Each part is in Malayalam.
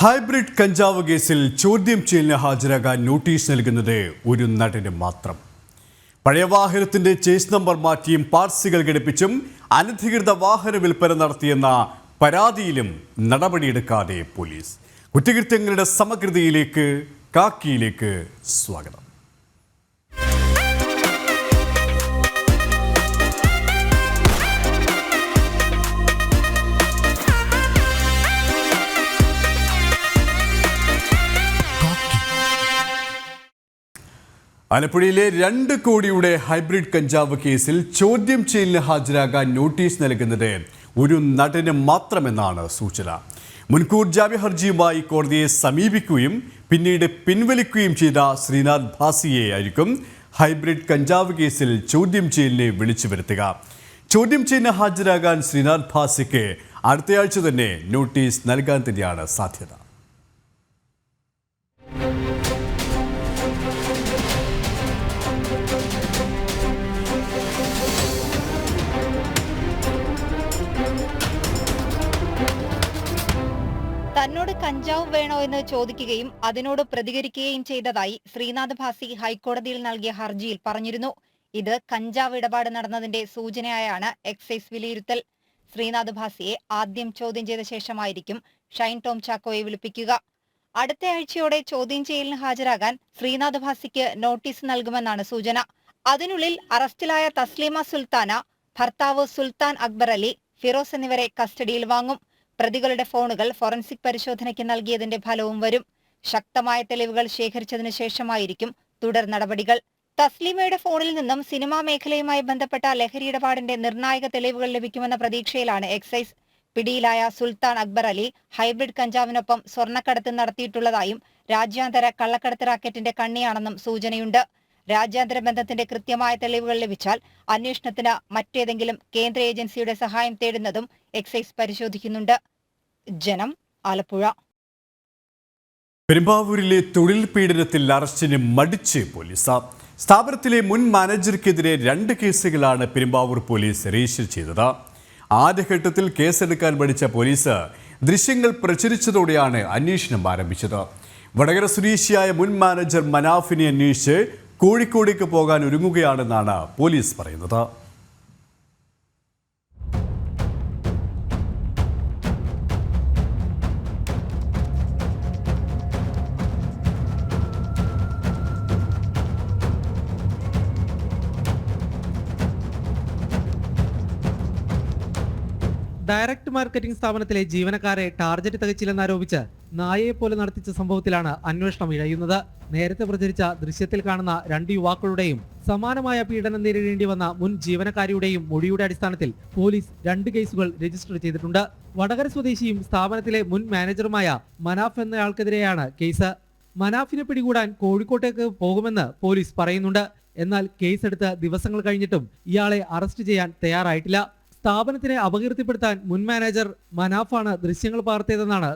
ഹൈബ്രിഡ് കഞ്ചാവ് കേസിൽ ചോദ്യം ചെയ്യലിന് ഹാജരാകാൻ നോട്ടീസ് നൽകുന്നത് ഒരു നടന് മാത്രം. പഴയ വാഹനത്തിന്റെ ചേസ് നമ്പർ മാറ്റിയും പാർസികൾ ഘടിപ്പിച്ചും അനധികൃത വാഹന വിൽപ്പന നടത്തിയെന്ന പരാതിയിലും നടപടിയെടുക്കാതെ പോലീസ്. കുറ്റകൃത്യങ്ങളുടെ സമഗ്രതയിലേക്ക് കാക്കിയിലേക്ക് സ്വാഗതം. ആലപ്പുഴയിലെ രണ്ട് കോടിയുടെ ഹൈബ്രിഡ് കഞ്ചാവ് കേസിൽ ചോദ്യം ചെയ്യലിന് ഹാജരാകാൻ നോട്ടീസ് നൽകുന്നത് ഒരു നടന് മാത്രമെന്നാണ് സൂചന. മുൻകൂർ ജാമ്യ ഹർജിയുമായി കോടതിയെ സമീപിക്കുകയും പിന്നീട് പിൻവലിക്കുകയും ചെയ്ത ശ്രീനാഥ് ഭാസിയെ ആയിരിക്കും ഹൈബ്രിഡ് കഞ്ചാവ് കേസിൽ ചോദ്യം ചെയ്യലിനെ വിളിച്ചു വരുത്തുക. ചോദ്യം ചെയ്യലിന് ഹാജരാകാൻ ശ്രീനാഥ് ഭാസിക്ക് അടുത്തയാഴ്ച തന്നെ നോട്ടീസ് നൽകാൻ തന്നെയാണ് സാധ്യത. തന്നോട് കഞ്ചാവ് വേണോ എന്ന് ചോദിക്കുകയും അതിനോട് പ്രതികരിക്കുകയും ചെയ്തതായി ശ്രീനാഥ് ഭാസി ഹൈക്കോടതിയിൽ നൽകിയ ഹർജിയിൽ പറഞ്ഞിരുന്നു. ഇത് കഞ്ചാവ് ഇടപാട് നടന്നതിന്റെ സൂചനയായാണ് എക്സൈസ് വിലയിരുത്തൽ. ശ്രീനാഥ് ഭാസിയെ ആദ്യം ചോദ്യം ചെയ്ത ശേഷമായിരിക്കും ഷൈൻ ടോം ചാക്കോയെ വിളിപ്പിക്കുക. അടുത്ത ആഴ്ചയോടെ ചോദ്യം ചെയ്യലിന് ഹാജരാകാൻ ശ്രീനാഥ് ഭാസിക്ക് നോട്ടീസ് നൽകുമെന്നാണ് സൂചന. അതിനുള്ളിൽ അറസ്റ്റിലായ തസ്ലീമ സുൽത്താന ഭർത്താവ് സുൽത്താൻ അക്ബർ അലി ഫിറോസ് എന്നിവരെ കസ്റ്റഡിയിൽ വാങ്ങും. പ്രതികളുടെ ഫോണുകൾ ഫോറൻസിക് പരിശോധനയ്ക്ക് നൽകിയതിന്റെ ഫലവും വരും. ശക്തമായ തെളിവുകൾ ശേഖരിച്ചതിനു ശേഷമായിരിക്കും തുടർ നടപടികൾ. തസ്ലീമയുടെ ഫോണിൽ നിന്നും സിനിമാ മേഖലയുമായി ബന്ധപ്പെട്ട ലഹരി ഇടപാടിന്റെ നിർണായക തെളിവുകൾ ലഭിക്കുമെന്ന പ്രതീക്ഷയിലാണ് എക്സൈസ്. പിടിയിലായ സുൽത്താൻ അക്ബർ അലി ഹൈബ്രിഡ് കഞ്ചാവിനൊപ്പം സ്വർണക്കടത്ത് നടത്തിയിട്ടുള്ളതായും രാജ്യാന്തര കള്ളക്കടത്ത് റാക്കറ്റിന്റെ കണ്ണിയാണെന്നും സൂചനയുണ്ട്. രാജ്യാന്തര ബന്ധത്തിന്റെ കൃത്യമായ തെളിവുകൾ ലഭിച്ചാൽ അന്വേഷണത്തിന് മറ്റേതെങ്കിലും കേന്ദ്ര ഏജൻസിയുടെ സഹായം തേടുന്നതും എക്സൈസ് പരിശോധിക്കുന്നുണ്ട്. ജനം ആലപ്പുഴ. പെരുമ്പാവൂരിലെ തൊഴിൽ പീഡനത്തിൽ അറസ്റ്റിന് മടിച്ച് പോലീസ്. സ്ഥാപനത്തിലെ മുൻ മാനേജർക്കെതിരെ രണ്ട് കേസുകളാണ് പെരുമ്പാവൂർ പോലീസ് രജിസ്റ്റർ ചെയ്തത്. ആദ്യഘട്ടത്തിൽ കേസെടുക്കാൻ മടിച്ച പോലീസ് ദൃശ്യങ്ങൾ പ്രചരിച്ചതോടെയാണ് അന്വേഷണം ആരംഭിച്ചത്. വടകര സ്വദേശിയായ മുൻ മാനേജർ മനാഫിനെ അന്വേഷിച്ച് കോഴിക്കോടേക്ക് പോകാൻ ഒരുങ്ങുകയാണെന്നാണ് പോലീസ് പറയുന്നത്. ഡയറക്ട് മാർക്കറ്റിംഗ് സ്ഥാപനത്തിലെ ജീവനക്കാരെ ടാർഗറ്റ് തികച്ചില്ലെന്നാരോപിച്ച് നായയെ പോലെ നടത്തിച്ച സംഭവത്തിലാണ് അന്വേഷണം ഇഴയുന്നത്. നേരത്തെ പ്രചരിച്ച ദൃശ്യത്തിൽ കാണുന്ന രണ്ട് യുവാക്കളുടെയും സമാനമായ പീഡനം നേരിടേണ്ടി വന്ന മുൻ ജീവനക്കാരിയുടെയും മൊഴിയുടെ അടിസ്ഥാനത്തിൽ പോലീസ് രണ്ട് കേസുകൾ രജിസ്റ്റർ ചെയ്തിട്ടുണ്ട്. വടകര സ്വദേശിയും സ്ഥാപനത്തിലെ മുൻ മാനേജറുമായ മനാഫ് എന്നയാൾക്കെതിരെയാണ് കേസ്. മനാഫിനെ പിടികൂടാൻ കോഴിക്കോട്ടേക്ക് പോകുമെന്ന് പോലീസ് പറയുന്നുണ്ട്. എന്നാൽ കേസെടുത്ത് ദിവസങ്ങൾ കഴിഞ്ഞിട്ടും ഇയാളെ അറസ്റ്റ് ചെയ്യാൻ തയ്യാറായിട്ടില്ല. സ്ഥാപനത്തിനെ അപകീർത്തിപ്പെടുത്താൻ മുൻ മാനേജർ മനാഫാണ് ദൃശ്യങ്ങൾ പകർത്തിയതെന്നാണ്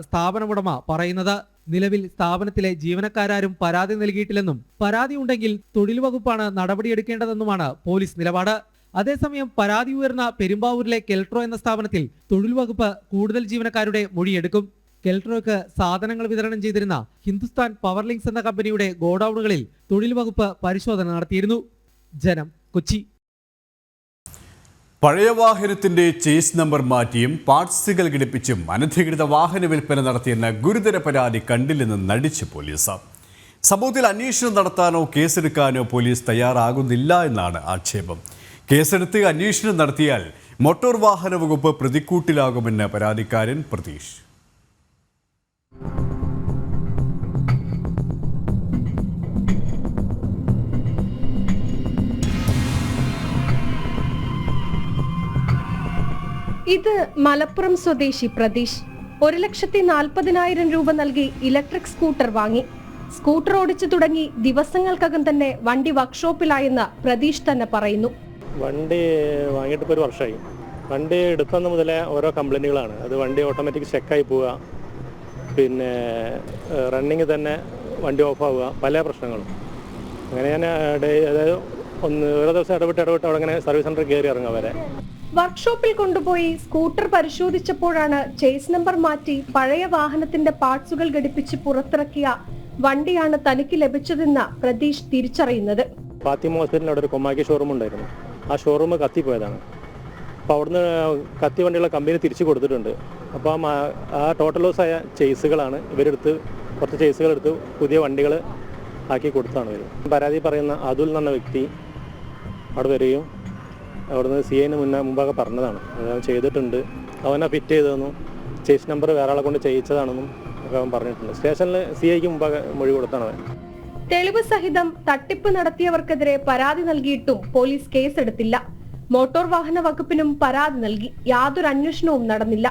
ഉടമ പറയുന്നത്. നിലവിൽ സ്ഥാപനത്തിലെ ജീവനക്കാരും പരാതി നൽകിയിട്ടില്ലെന്നും പരാതി ഉണ്ടെങ്കിൽ തൊഴിൽ വകുപ്പാണ് നടപടിയെടുക്കേണ്ടതെന്നുമാണ് പോലീസ് നിലപാട്. അതേസമയം പരാതി ഉയർന്ന പെരുമ്പാവൂരിലെ കെൽട്രോ എന്ന സ്ഥാപനത്തിൽ തൊഴിൽ വകുപ്പ് കൂടുതൽ ജീവനക്കാരുടെ മൊഴിയെടുക്കും. കെൽട്രോയ്ക്ക് സാധനങ്ങൾ വിതരണം ചെയ്തിരുന്ന ഹിന്ദുസ്ഥാൻ പവർലിങ്സ് എന്ന കമ്പനിയുടെ ഗോഡൌണുകളിൽ തൊഴിൽ വകുപ്പ് പരിശോധന നടത്തിയിരുന്നു. ജനം കൊച്ചി. പഴയ വാഹനത്തിന്റെ ചേസ് നമ്പർ മാറ്റിയും പാർട്സുകൾ ഘടിപ്പിച്ചും അനധികൃത വാഹന വിൽപ്പന നടത്തിയെന്ന ഗുരുതര പരാതി കണ്ടില്ലെന്ന് നടിച്ച് പോലീസ്. സംഭവത്തിൽ അന്വേഷണം നടത്താനോ കേസെടുക്കാനോ പോലീസ് തയ്യാറാകുന്നില്ല എന്നാണ് ആക്ഷേപം. കേസെടുത്ത് അന്വേഷണം നടത്തിയാൽ മോട്ടോർ വാഹന വകുപ്പ് പ്രതിക്കൂട്ടിലാകുമെന്ന് പരാതിക്കാരൻ പ്രതീഷ്. ഇത് മലപ്പുറം സ്വദേശി പ്രതീഷ്. ഒരു ലക്ഷത്തി നാൽപ്പതിനായിരം രൂപ നൽകി ഇലക്ട്രിക് സ്കൂട്ടർ വാങ്ങി. സ്കൂട്ടർ ഓടിച്ചു തുടങ്ങി ദിവസങ്ങൾക്കകം തന്നെ വണ്ടി വർക്ക്ഷോപ്പിലായെന്ന് പ്രതീഷ് തന്നെ പറയുന്നു. വണ്ടി വാങ്ങിയിട്ട് ഇപ്പോൾ ഒരു വർഷമായി. വണ്ടി എടുത്തുന്ന മുതലേ ഓരോ കംപ്ലൈന്റുകളാണ് അത് വണ്ടി ഓട്ടോമാറ്റിക് ചെക്കായി പോവുക. പിന്നെ റണ്ണിങ് തന്നെ വണ്ടി ഓഫ് ആവുക പല പ്രശ്നങ്ങളും. അങ്ങനെ ഞാൻ അതായത് ഒന്ന് ഓരോ ദിവസം ഇടപെട്ട് ഇടപെട്ട് അവിടെ അങ്ങനെ സർവീസ് സെന്ററിൽ കയറി ഇറങ്ങുക വരെ വർക്ക്ഷോപ്പിൽ കൊണ്ടുപോയി സ്കൂട്ടർ പരിശോധിച്ചപ്പോഴാണ് ചേസ് നമ്പർ മാറ്റി പഴയ വാഹനത്തിന്റെ പാർട്സുകൾ ഘടിപ്പിച്ച് പുറത്തിറക്കിയ വണ്ടിയാണ് തനിക്ക് ലഭിച്ചതെന്ന് പ്രതീഷ് തിരിച്ചറിയുന്നത്. ഫാത്തിമ ഹോസ്പിറ്റലിൽ അവിടെ ഒരു കൊമാക്കി ഷോറൂം ഉണ്ടായിരുന്നു. ആ ഷോറൂം കത്തിപ്പോയതാണ്. അപ്പോൾ അവിടുന്ന് കത്തി വണ്ടിയുള്ള കമ്പനി തിരിച്ചു കൊടുത്തിട്ടുണ്ട്. അപ്പോൾ ആ ടോട്ടൽ ലോസ് ആയ ചേസുകളാണ് ഇവരെടുത്ത് കുറച്ച് ചേസുകൾ എടുത്ത് പുതിയ വണ്ടികൾ ആക്കി കൊടുത്താണ് ഇവർ. പരാതി പറയുന്ന അതുൽ എന്ന വ്യക്തി അവിടെ വരികയും അവിടുന്ന് സി ഐന് മുന്നേ മുമ്പൊക്കെ പറഞ്ഞതാണ്. അവൻ ചെയ്തിട്ടുണ്ട്. അവനെ ഫിറ്റ് ചെയ്തതെന്നും ചേസ് നമ്പർ വേറെ ആളെ കൊണ്ട് ചെയ്യിച്ചതാണെന്നും ഒക്കെ അവൻ പറഞ്ഞിട്ടുണ്ട്. സ്റ്റേഷനിൽ സി ഐക്ക് മുമ്പൊക്കെ മൊഴി കൊടുത്താണ് അവൻ. തെളിവ് സഹിതം തട്ടിപ്പ് നടത്തിയവർക്കെതിരെ പരാതി നൽകിയിട്ടും പോലീസ് കേസെടുത്തില്ല. മോട്ടോർ വാഹന വകുപ്പിനും പരാതി നൽകി. യാതൊരു അന്വേഷണവും നടന്നില്ല.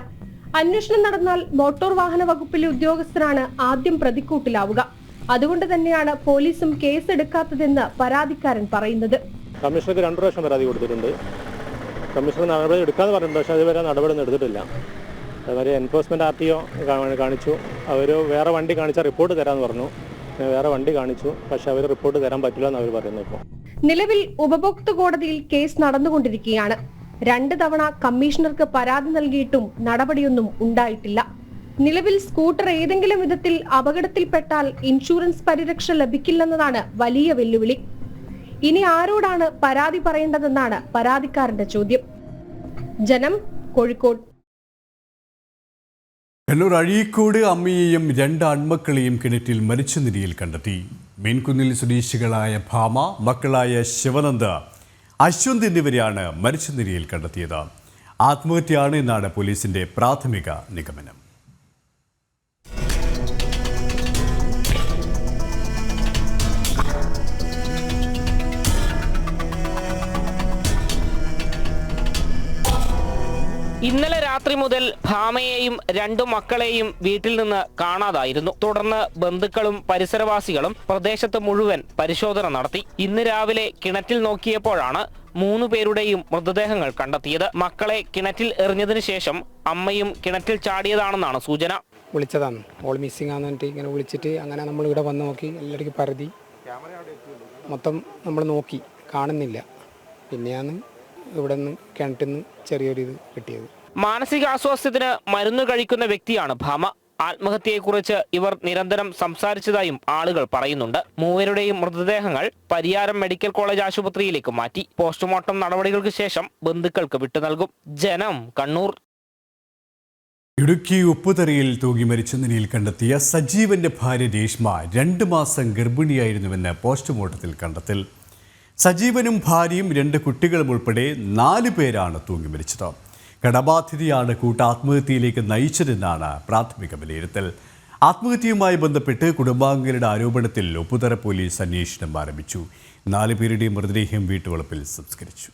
അന്വേഷണം നടന്നാൽ മോട്ടോർ വാഹന വകുപ്പിലെ ഉദ്യോഗസ്ഥരാണ് ആദ്യം പ്രതിക്കൂട്ടിലാവുക. അതുകൊണ്ട് തന്നെയാണ് പോലീസും കേസെടുക്കാത്തതെന്ന് പരാതിക്കാരൻ പറയുന്നത്. കമ്മീഷണർക്ക് രണ്ട് പ്രാവശ്യം പരാതി കൊടുത്തിട്ടുണ്ട്. കമ്മീഷണർ നടപടി എടുക്കാന്ന് പറഞ്ഞിട്ടുണ്ട് പക്ഷേ അതുവരെ നടപടിയൊന്നും എടുത്തിട്ടില്ല. അതുമാതിരി എൻഫോഴ്സ്മെന്റ് ആർ ടി ഒ കാണിച്ചു. അവർ വേറെ വണ്ടി കാണിച്ച റിപ്പോർട്ട് തരാമെന്ന് പറഞ്ഞു. വേറെ വണ്ടി കാണിച്ചു പക്ഷെ അവർ റിപ്പോർട്ട് തരാൻ പറ്റില്ല എന്ന് അവർ പറയുന്നു ഇപ്പോൾ നിലവിൽ ഉപഭോക്തൃ കോടതിയിൽ കേസ് നടന്നുകൊണ്ടിരിക്കുകയാണ്. രണ്ട് തവണ കമ്മീഷണർക്ക് പരാതി നൽകിയിട്ടും നടപടിയൊന്നും ഉണ്ടായിട്ടില്ല. നിലവിൽ സ്കൂട്ടർ ഏതെങ്കിലും വിധത്തിൽ അപകടത്തിൽപ്പെട്ടാൽ ഇൻഷുറൻസ് പരിരക്ഷ ലഭിക്കില്ലെന്നതാണ് വലിയ വെല്ലുവിളി. ഇനി ആരോടാണ് പരാതി പറയേണ്ടതെന്നാണ് പരാതിക്കാരന്റെ ചോദ്യം. ജനം കോഴിക്കോട്. കണ്ണൂർ അഴീക്കോട് അമ്മയെയും രണ്ട് ആൺമക്കളെയും കിണറ്റിൽ മരിച്ച നിലയിൽ കണ്ടെത്തി. മീൻകുന്നിൽ സ്വദേശികളായ ഭാമ മക്കളായ ശിവനന്ദ അശ്വന്ത് എന്നിവരെയാണ് മരിച്ച നിലയിൽ കണ്ടെത്തിയത്. ആത്മഹത്യയാണ് എന്നാണ് പോലീസിന്റെ പ്രാഥമിക നിഗമനം. ഇന്നലെ രാത്രി മുതൽ ഭാമയെയും രണ്ടു മക്കളെയും വീട്ടിൽ നിന്ന് കാണാതായിരുന്നു. തുടർന്ന് ബന്ധുക്കളും പരിസരവാസികളും പ്രദേശത്ത് മുഴുവൻ പരിശോധന നടത്തി. ഇന്ന് രാവിലെ കിണറ്റിൽ നോക്കിയപ്പോഴാണ് മൂന്നു പേരുടെയും മൃതദേഹങ്ങൾ കണ്ടെത്തിയത്. മക്കളെ കിണറ്റിൽ എറിഞ്ഞതിനു ശേഷം അമ്മയും കിണറ്റിൽ ചാടിയതാണെന്നാണ് സൂചന. വിളിച്ചതാണ്. ഓൾ മിസ്സിംഗ് ആണെന്ന് പറഞ്ഞിട്ട് ഇങ്ങനെ വിളിച്ചിട്ട് അങ്ങനെ നമ്മൾ ഇവിടെ വന്ന് നോക്കി എല്ലാവർക്കും പരതി മൊത്തം നമ്മൾ നോക്കി. കാണുന്നില്ല. പിന്നെയാണ് ഇവിടെ നിന്ന് കിണറ്റിൽ നിന്ന് ചെറിയൊരു ഇത് കിട്ടിയത്. മാനസികാസ്വാസ്ഥ്യത്തിന് മരുന്ന് കഴിക്കുന്ന വ്യക്തിയാണ് ഭാമ. ആത്മഹത്യയെക്കുറിച്ച് ഇവർ നിരന്തരം സംസാരിച്ചതായും ആളുകൾ പറയുന്നുണ്ട്. മൂവരുടെയും മൃതദേഹങ്ങൾ പരിയാരം മെഡിക്കൽ കോളേജ് ആശുപത്രിയിലേക്ക് മാറ്റി. പോസ്റ്റ്മോർട്ടം നടപടികൾക്ക് ശേഷം ബന്ധുക്കൾക്ക് വിട്ടു നൽകും. ജനം കണ്ണൂർ. ഇടുക്കി ഉപ്പുതറയിൽ തൂങ്ങി മരിച്ച നിലയിൽ കണ്ടെത്തിയ സജീവന്റെ ഭാര്യ രേഷ്മ രണ്ട് മാസം ഗർഭിണിയായിരുന്നുവെന്ന് പോസ്റ്റ്മോർട്ടത്തിൽ കണ്ടെത്തൽ. സജീവനും ഭാര്യയും രണ്ട് കുട്ടികളും ഉൾപ്പെടെ നാല് പേരാണ് തൂങ്ങി മരിച്ചത്. കടബാധ്യതയാണ് കൂട്ടാത്മഹത്യയിലേക്ക് നയിച്ചതെന്നാണ് പ്രാഥമിക വിലയിരുത്തൽ. ആത്മഹത്യയുമായി ബന്ധപ്പെട്ട് കുടുംബാംഗങ്ങളുടെ ആരോപണത്തിൽ ഒപ്പുതര പോലീസ് അന്വേഷണം ആരംഭിച്ചു. നാല് പേരുടെയും മൃതദേഹം വീട്ടുവളപ്പിൽ സംസ്കരിച്ചു.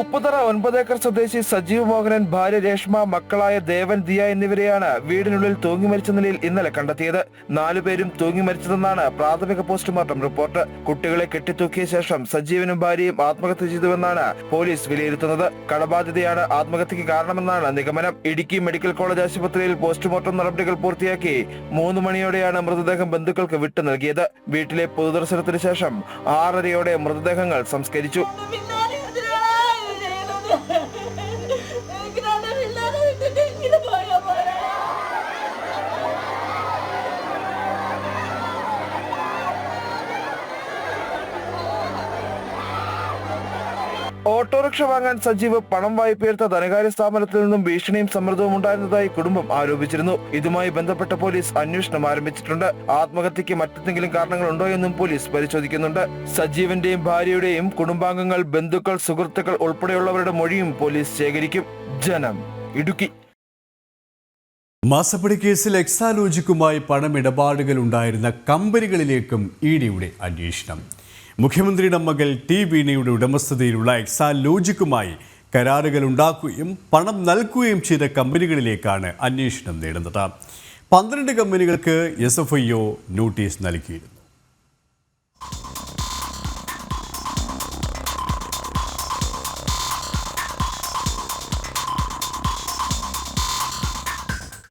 ഉപ്പുതറ ഒൻപതേക്കർ സ്വദേശി സജീവ് മോഹനൻ ഭാര്യ രേഷ്മ മക്കളായ ദേവൻ ദിയ എന്നിവരെയാണ് വീടിനുള്ളിൽ തൂങ്ങി മരിച്ച നിലയിൽ ഇന്നലെ കണ്ടെത്തിയത്. നാലുപേരും തൂങ്ങി മരിച്ചതെന്നാണ് പ്രാഥമിക പോസ്റ്റ്മോർട്ടം റിപ്പോർട്ട്. കുട്ടികളെ കെട്ടിത്തൂക്കിയ ശേഷം സജീവനും ഭാര്യയും ആത്മഹത്യ ചെയ്തുവെന്നാണ് പോലീസ് വിലയിരുത്തുന്നത്. കടബാധ്യതയാണ് ആത്മഹത്യക്ക് കാരണമെന്നാണ് നിഗമനം. ഇടുക്കി മെഡിക്കൽ കോളേജ് ആശുപത്രിയിൽ പോസ്റ്റ്മോർട്ടം നടപടികൾ പൂർത്തിയാക്കി മൂന്ന് മണിയോടെയാണ് മൃതദേഹം ബന്ധുക്കൾക്ക് വിട്ടു നൽകിയത്. വീട്ടിലെ പൊതുദർശനത്തിന് ശേഷം ആറരയോടെ മൃതദേഹങ്ങൾ സംസ്കരിച്ചു. ഓട്ടോറിക്ഷ വാങ്ങാൻ സജീവ് പണം വായ്പയെടുത്ത ധനകാര്യ സ്ഥാപനത്തിൽ നിന്നും ഭീഷണിയും സമ്മർദ്ദവും ഉണ്ടായിരുന്നതായി കുടുംബം ആരോപിച്ചിരുന്നു. ഇതുമായി ബന്ധപ്പെട്ട പോലീസ് അന്വേഷണം ആരംഭിച്ചിട്ടുണ്ട്. ആത്മഹത്യക്ക് മറ്റെന്തെങ്കിലും കാരണങ്ങൾ ഉണ്ടോ എന്നും പോലീസ് പരിശോധിക്കുന്നുണ്ട്. സജീവന്റെയും ഭാര്യയുടെയും കുടുംബാംഗങ്ങൾ ബന്ധുക്കൾ സുഹൃത്തുക്കൾ ഉൾപ്പെടെയുള്ളവരുടെ മൊഴിയും പോലീസ് ശേഖരിക്കും. ജനം ഇടുക്കി. മാസപ്പടി കേസിൽ എക്സാലോജിക്കുമായി പണമിടപാടുകൾ ഉണ്ടായിരുന്ന കമ്പനികളിലേക്കും ഇ ഡിയുടെ അന്വേഷണം. മുഖ്യമന്ത്രിയുടെ മകൾ ടി വീണയുടെ ഉടമസ്ഥതയിലുള്ള എക്സാ ലോജിക്കുമായി കരാറുകൾ ഉണ്ടാക്കുകയും പണം നൽകുകയും ചെയ്ത കമ്പനികളിലേക്കാണ് അന്വേഷണം നേടുന്നത്. പന്ത്രണ്ട് കമ്പനികൾക്ക് S F I O notice നൽകിയിരുന്നു.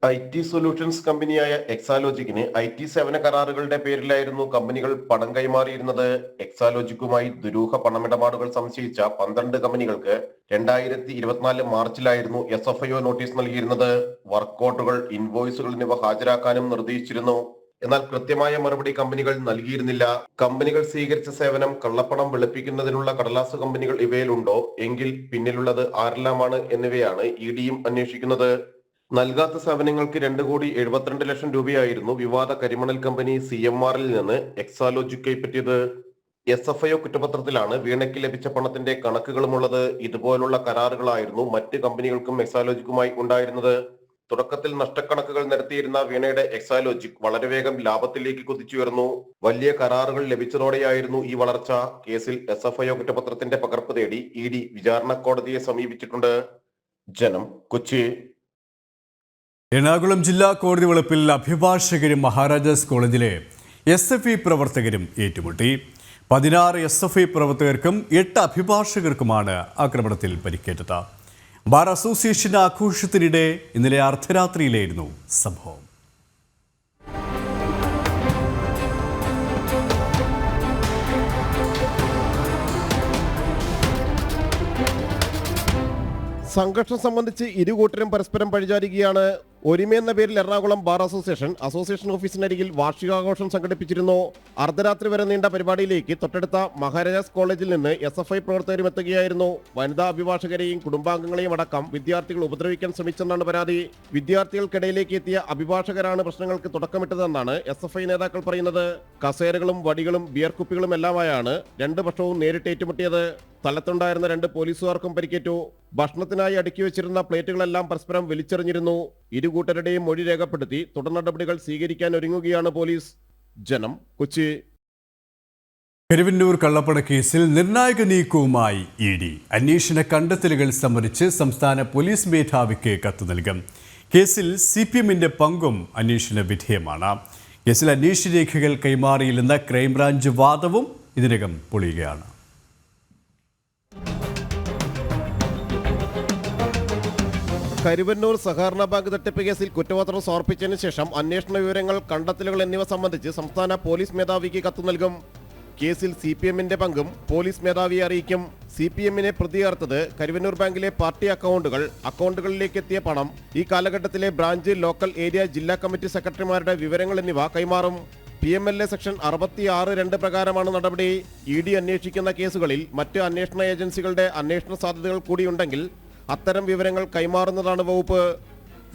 ഐ ടി സൊല്യൂഷൻസ് കമ്പനിയായ എക്സാലോജിക്കിന് ഐ ടി സേവന കരാറുകളുടെ പേരിലായിരുന്നു കമ്പനികൾ പണം കൈമാറിയിരുന്നത്. എക്സാലോജിക്കുമായി ദുരൂഹ പണമിടപാടുകൾ സംശയിച്ച പന്ത്രണ്ട് കമ്പനികൾക്ക് രണ്ടായിരത്തി ഇരുപത്തിനാല് മാർച്ചിലായിരുന്നു എസ് എഫ് ഐ നോട്ടീസ് നൽകിയിരുന്നത്. വർക്കൗട്ടുകൾ ഇൻവോയ്സുകൾ എന്നിവ ഹാജരാക്കാനും നിർദ്ദേശിച്ചിരുന്നു. എന്നാൽ കൃത്യമായ മറുപടി കമ്പനികൾ നൽകിയിരുന്നില്ല. കമ്പനികൾ സ്വീകരിച്ച സേവനം കള്ളപ്പണം വെളുപ്പിക്കുന്നതിനുള്ള കടലാസ് കമ്പനികൾ ഇവയിലുണ്ടോ? എങ്കിൽ പിന്നിലുള്ളത് ആരെല്ലാമാണ് എന്നിവയാണ് ഇ ഡിയും അന്വേഷിക്കുന്നത്. നൽകാത്ത സേവനങ്ങൾക്ക് രണ്ട് കോടി എഴുപത്തിരണ്ട് ലക്ഷം രൂപയായിരുന്നു വിവാദ കരിമണൽ കമ്പനി സി എം ആറിൽ നിന്ന് എക്സാലോജിക് കൈപ്പറ്റിയത് എസ് എഫ് ഐ ഒ കുറ്റപത്രത്തിലാണ് വീണയ്ക്ക് ലഭിച്ച പണത്തിന്റെ കണക്കുകളുമുള്ളത്. ഇതുപോലുള്ള കരാറുകളായിരുന്നു മറ്റ് കമ്പനികൾക്കും എക്സാലോജിക്കുമായി ഉണ്ടായിരുന്നത്. തുടക്കത്തിൽ നഷ്ടക്കണക്കുകൾ നിരത്തിയിരുന്ന വീണയുടെ എക്സാലോജിക് വളരെ വേഗം ലാഭത്തിലേക്ക് കുതിച്ചുയർന്നു. വലിയ കരാറുകൾ ലഭിച്ചതോടെയായിരുന്നു ഈ വളർച്ച. കേസിൽ എസ് എഫ് ഐ കുറ്റപത്രത്തിന്റെ പകർപ്പ് തേടി ഇ ഡി വിചാരണ കോടതിയെ സമീപിച്ചിട്ടുണ്ട്. ജനം കൊച്ചി. എറണാകുളം ജില്ലാ കോടതി വളപ്പിൽ അഭിഭാഷകരും മഹാരാജാസ് കോളേജിലെ എസ് എഫ് ഇ പ്രവർത്തകരും ഏറ്റുമുട്ടി. പതിനാറ് എസ് എഫ് ഐ പ്രവർത്തകർക്കും എട്ട് അഭിഭാഷകർക്കുമാണ് ആക്രമണത്തിൽ പരിക്കേറ്റത്. ബാർ അസോസിയേഷൻ ആഘോഷത്തിനിടെ ഇന്നലെ അർദ്ധരാത്രിയിലായിരുന്നു സംഭവം. സംഘർഷം സംബന്ധിച്ച് ഇരു കൂട്ടരും പരസ്പരം പഴിചാരുകയാണ് ഒരുമ എന്ന പേരിൽ എറണാകുളം ബാർ അസോസിയേഷൻ അസോസിയേഷൻ ഓഫീസിനരികിൽ വാർഷികാഘോഷം സംഘടിപ്പിച്ചിരുന്നു. അർദ്ധരാത്രി വരെ നീണ്ട പരിപാടിയിലേക്ക് തൊട്ടടുത്ത മഹാരാജാസ് കോളേജിൽ നിന്ന് എസ് എഫ് ഐ പ്രവർത്തകരും എത്തുകയായിരുന്നു. വനിതാ അഭിഭാഷകരെയും കുടുംബാംഗങ്ങളെയും അടക്കം വിദ്യാർത്ഥികൾ ഉപദ്രവിക്കാൻ ശ്രമിച്ചെന്നാണ് പരാതി. വിദ്യാർത്ഥികൾക്കിടയിലേക്ക് എത്തിയ അഭിഭാഷകരാണ് പ്രശ്നങ്ങൾക്ക് തുടക്കമിട്ടതെന്നാണ് എസ് എഫ് ഐ നേതാക്കൾ പറയുന്നത്. കസേരകളും വടികളും ബിയർ കുപ്പികളും എല്ലാമായാണ് രണ്ട് പക്ഷവും നേരിട്ട് ഏറ്റുമുട്ടിയത് സ്ഥലത്തുണ്ടായിരുന്ന രണ്ട് പോലീസുകാർക്കും പരിക്കേറ്റു. ഭക്ഷണത്തിനായി അടുക്കി വെച്ചിരുന്ന പ്ലേറ്റുകളെല്ലാം പരസ്പരം വലിച്ചെറിഞ്ഞിരുന്നു. ഇരു കൂട്ടരുടെയും മൊഴി രേഖപ്പെടുത്തി തുടർ നടപടികൾ സ്വീകരിക്കാൻ ഒരുങ്ങുകയാണ് പോലീസ്. ജനം കൊച്ചി. പെരുവന്നൂർ കള്ളപ്പട കേസിൽ നിർണായക നീക്കവുമായി ഇ ഡി. അന്വേഷണ കണ്ടെത്തലുകൾ സംബന്ധിച്ച് സംസ്ഥാന പോലീസ് മേധാവിക്ക് കത്ത് നൽകും. കേസിൽ സി പി എമ്മിന്റെ പങ്കും അന്വേഷണ വിധേയമാണ്. കേസിൽ അന്വേഷണ രേഖകൾ കൈമാറിയില്ലെന്ന ക്രൈംബ്രാഞ്ച് വാദവും ഇതിനകം പൊളിയുകയാണ്. കരുവന്നൂർ സഹകരണ ബാങ്ക് തട്ടിപ്പ് കേസിൽ കുറ്റപത്രം സമർപ്പിച്ചതിന് ശേഷം അന്വേഷണ വിവരങ്ങൾ കണ്ടെത്തലുകൾ എന്നിവ സംബന്ധിച്ച് സംസ്ഥാന പോലീസ് മേധാവിക്ക് കത്ത് നൽകും. കേസിൽ സി പി എമ്മിന്റെ പങ്കും പോലീസ് മേധാവിയെ അറിയിക്കും. സി പി എമ്മിനെ പ്രതിയേർത്തത് കരുവന്നൂർ ബാങ്കിലെ പാർട്ടി അക്കൗണ്ടുകൾ അക്കൗണ്ടുകളിലേക്ക് എത്തിയ പണം ഈ കാലഘട്ടത്തിലെ ബ്രാഞ്ച് ലോക്കൽ ഏരിയ ജില്ലാ കമ്മിറ്റി സെക്രട്ടറിമാരുടെ വിവരങ്ങൾ എന്നിവ കൈമാറും. P M L A section അറുപത്തി ആറ് രണ്ട് പ്രകാരമാണ് നടപടി. ഇ ഡി അന്വേഷിക്കുന്ന കേസുകളിൽ മറ്റ് അന്വേഷണ ഏജൻസികളുടെ അന്വേഷണ സാധ്യതകൾ കൂടിയുണ്ടെങ്കിൽ അത്തരം വിവരങ്ങൾ കൈമാറുന്നതാണ് വകുപ്പ്.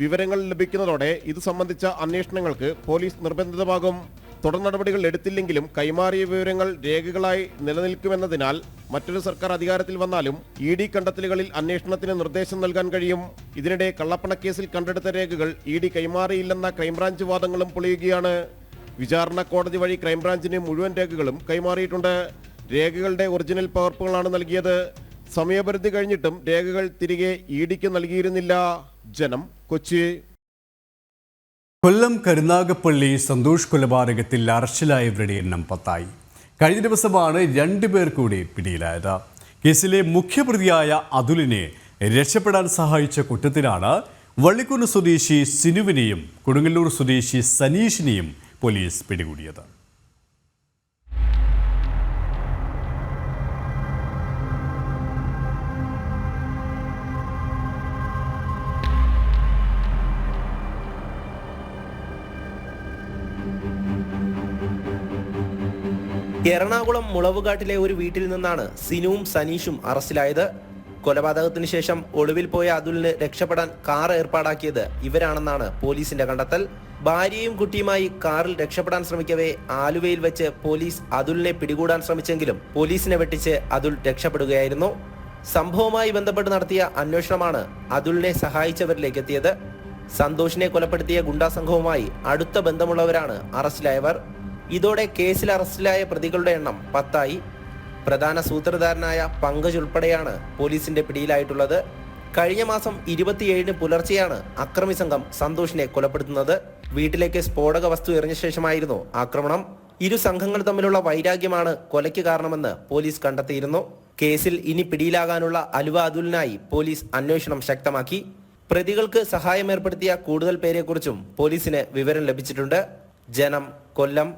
വിവരങ്ങൾ ലഭിക്കുന്നതോടെ ഇത് സംബന്ധിച്ച അന്വേഷണങ്ങൾക്ക് പോലീസ് നിർബന്ധിതമാകും. തുടർ നടപടികൾ എടുത്തില്ലെങ്കിലും കൈമാറിയ വിവരങ്ങൾ രേഖകളായി നിലനിൽക്കുമെന്നതിനാൽ മറ്റൊരു സർക്കാർ അധികാരത്തിൽ വന്നാലും ഇ ഡി കണ്ടെത്തലുകളിൽ അന്വേഷണത്തിന് നിർദ്ദേശം നൽകാൻ കഴിയും. ഇതിനിടെ കള്ളപ്പണക്കേസിൽ കണ്ടെടുത്ത രേഖകൾ ഇ ഡി കൈമാറിയില്ലെന്ന ക്രൈംബ്രാഞ്ച് വാദങ്ങളും പൊളിയുകയാണ്. വിചാരണ കോടതി വഴി ക്രൈംബ്രാഞ്ചിന് മുഴുവൻ രേഖകളും കൈമാറിയിട്ടുണ്ട്. രേഖകളുടെ ഒറിജിനൽ പകർപ്പുകളാണ് നൽകിയത്. സമയപരിധി കഴിഞ്ഞിട്ടും രേഖകൾ തിരികെ ഇടിക്ക് നൽകിയിരുന്നില്ല. ജനം കൊച്ചി. കൊല്ലം കരുനാഗപ്പള്ളി സന്തോഷ് കൊലപാതകത്തിൽ അറസ്റ്റിലായവരുടെ എണ്ണം പത്തായി. കഴിഞ്ഞ ദിവസമാണ് രണ്ടുപേർ കൂടി പിടിയിലായത്. കേസിലെ മുഖ്യപ്രതിയായ അതുലിനെ രക്ഷപ്പെടാൻ സഹായിച്ച കുറ്റത്തിനാണ് വള്ളിക്കുന്ന് സ്വദേശി സിനുവിനെയും കൊടുങ്ങല്ലൂർ സ്വദേശി സനീഷിനെയും പോലീസ് പിടികൂടിയത്. എറണാകുളം മുളവുകാട്ടിലെ ഒരു വീട്ടിൽ നിന്നാണ് സിനുവും സനീഷും അറസ്റ്റിലായത്. കൊലപാതകത്തിന് ശേഷം ഒളിവിൽ പോയ അതുലിന് രക്ഷപ്പെടാൻ കാർ ഏർപ്പാടാക്കിയത് ഇവരാണെന്നാണ് പോലീസിന്റെ കണ്ടെത്തൽ. ഭാര്യയും കുട്ടിയുമായി കാറിൽ രക്ഷപ്പെടാൻ ശ്രമിക്കവേ ആലുവയിൽ വെച്ച് പോലീസ് അതുലിനെ പിടികൂടാൻ ശ്രമിച്ചെങ്കിലും പോലീസിനെ വെട്ടിച്ച് അതുൽ രക്ഷപ്പെടുകയായിരുന്നു. സംഭവവുമായി ബന്ധപ്പെട്ട് നടത്തിയ അന്വേഷണമാണ് അതുലിനെ സഹായിച്ചവരിലേക്ക് എത്തിയത്. സന്തോഷിനെ കൊലപ്പെടുത്തിയ ഗുണ്ടാ സംഘവുമായി അടുത്ത ബന്ധമുള്ളവരാണ് അറസ്റ്റിലായവർ. ഇതോടെ കേസിൽ അറസ്റ്റിലായ പ്രതികളുടെ എണ്ണം പത്തായി. പ്രധാന സൂത്രധാരനായ പങ്കജ് ഉൾപ്പെടെയാണ് പോലീസിന്റെ പിടിയിലായിട്ടുള്ളത്. കഴിഞ്ഞ മാസം ഇരുപത്തിയേഴിന് പുലർച്ചെയാണ് അക്രമി സംഘം സന്തോഷിനെ കൊലപ്പെടുത്തുന്നത്. വീട്ടിലേക്ക് സ്ഫോടക വസ്തു എറിഞ്ഞ ശേഷമായിരുന്നു ആക്രമണം. ഇരു സംഘങ്ങൾ തമ്മിലുള്ള വൈരാഗ്യമാണ് കൊലയ്ക്ക് കാരണമെന്ന് പോലീസ് കണ്ടെത്തിയിരുന്നു. കേസിൽ ഇനി പിടിയിലാകാനുള്ള അലുവ അതുലിനായി പോലീസ് അന്വേഷണം ശക്തമാക്കി. പ്രതികൾക്ക് സഹായം ഏർപ്പെടുത്തിയ കൂടുതൽ പേരെക്കുറിച്ചും പോലീസിന് വിവരം ലഭിച്ചിട്ടുണ്ട്. ജനം കൊല്ലം.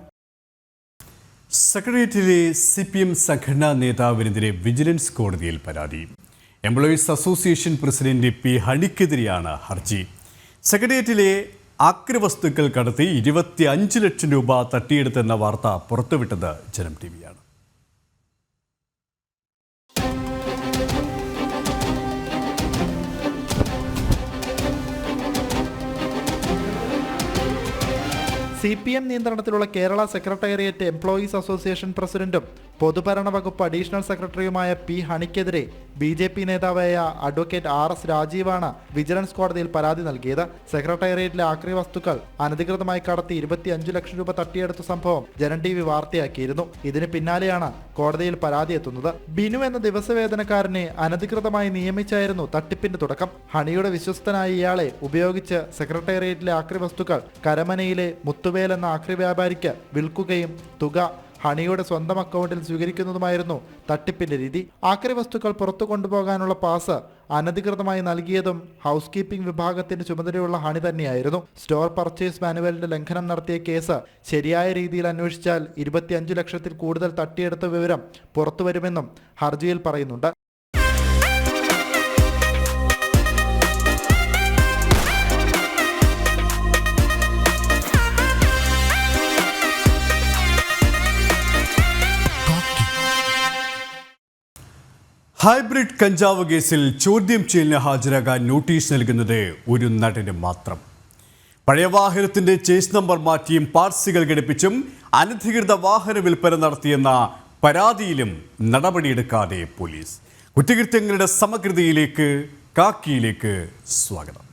സെക്രട്ടേറിയറ്റിലെ സി പി എം സംഘടനാ നേതാവിനെതിരെ വിജിലൻസ് കോടതിയിൽ പരാതി. എംപ്ലോയീസ് അസോസിയേഷൻ പ്രസിഡന്റ് പി ഹണിക്കെതിരെയാണ് ഹർജി. സെക്രട്ടേറിയറ്റിലെ ആക്രവസ്തുക്കൾ കടത്തി ഇരുപത്തി അഞ്ച് ലക്ഷം രൂപ തട്ടിയെടുത്തെന്ന വാർത്ത പുറത്തുവിട്ടത് ജനം ടി വിയാണ്. സി പി എം നിയന്ത്രണത്തിലുള്ള കേരള സെക്രട്ടേറിയറ്റ് എംപ്ലോയീസ് അസോസിയേഷൻ പ്രസിഡന്റും പൊതുഭരണ വകുപ്പ് അഡീഷണൽ സെക്രട്ടറിയുമായ പി ഹണിക്കെതിരെ ബി ജെ പി നേതാവായ അഡ്വക്കേറ്റ് ആർ എസ് രാജീവാണ് വിജിലൻസ് കോടതിയിൽ പരാതി നൽകിയത്. സെക്രട്ടേറിയറ്റിലെ ആക്രി വസ്തുക്കൾ അനധികൃതമായി കടത്തി ഇരുപത്തിയഞ്ചു ലക്ഷം രൂപ തട്ടിയെടുത്ത സംഭവം ജനൻ ടി വി വാർത്തയാക്കിയിരുന്നു. ഇതിന് പിന്നാലെയാണ് കോടതിയിൽ പരാതി എത്തുന്നത്. ബിനു എന്ന ദിവസവേതനക്കാരനെ അനധികൃതമായി നിയമിച്ചായിരുന്നു തട്ടിപ്പിന്റെ തുടക്കം. ഹണിയുടെ വിശ്വസ്തനായ ഇയാളെ ഉപയോഗിച്ച് സെക്രട്ടേറിയറ്റിലെ ആക്രി വസ്തുക്കൾ കരമനയിലെ മുത്തുവേൽ എന്ന ആക്രി വ്യാപാരിക്ക് വിൽക്കുകയും തുക ഹണിയുടെ സ്വന്തം അക്കൗണ്ടിൽ സ്വീകരിക്കുന്നതുമായിരുന്നു തട്ടിപ്പിന്റെ രീതി. ആക്രി വസ്തുക്കൾ പുറത്തു കൊണ്ടുപോകാനുള്ള പാസ് അനധികൃതമായി നൽകിയതും ഹൗസ് കീപ്പിംഗ് വിഭാഗത്തിന്റെ ചുമതലയുള്ള ഹണി തന്നെയായിരുന്നു. സ്റ്റോർ പർച്ചേസ് മാനുവലിന്റെ ലംഘനം നടത്തിയ കേസ് ശരിയായ രീതിയിൽ അന്വേഷിച്ചാൽ ഇരുപത്തിയഞ്ചു ലക്ഷത്തിൽ കൂടുതൽ തട്ടിയെടുത്ത വിവരം പുറത്തുവരുമെന്നും ഹർജിയിൽ പറയുന്നുണ്ട്. ഹൈബ്രിഡ് കഞ്ചാവ് കേസിൽ ചോദ്യം ചെയ്യലിന് ഹാജരാകാൻ നോട്ടീസ് നൽകുന്നത് ഒരു നടന് മാത്രം. പഴയ വാഹനത്തിന്റെ ചേസ് നമ്പർ മാറ്റിയും പാർസികൾ ഘടിപ്പിച്ചും അനധികൃത വാഹന വിൽപ്പന നടത്തിയെന്ന പരാതിയിലും നടപടിയെടുക്കാതെ പോലീസ്. കുറ്റകൃത്യങ്ങളുടെ സമഗ്രതയിലേക്ക് കാക്കിയിലേക്ക് സ്വാഗതം.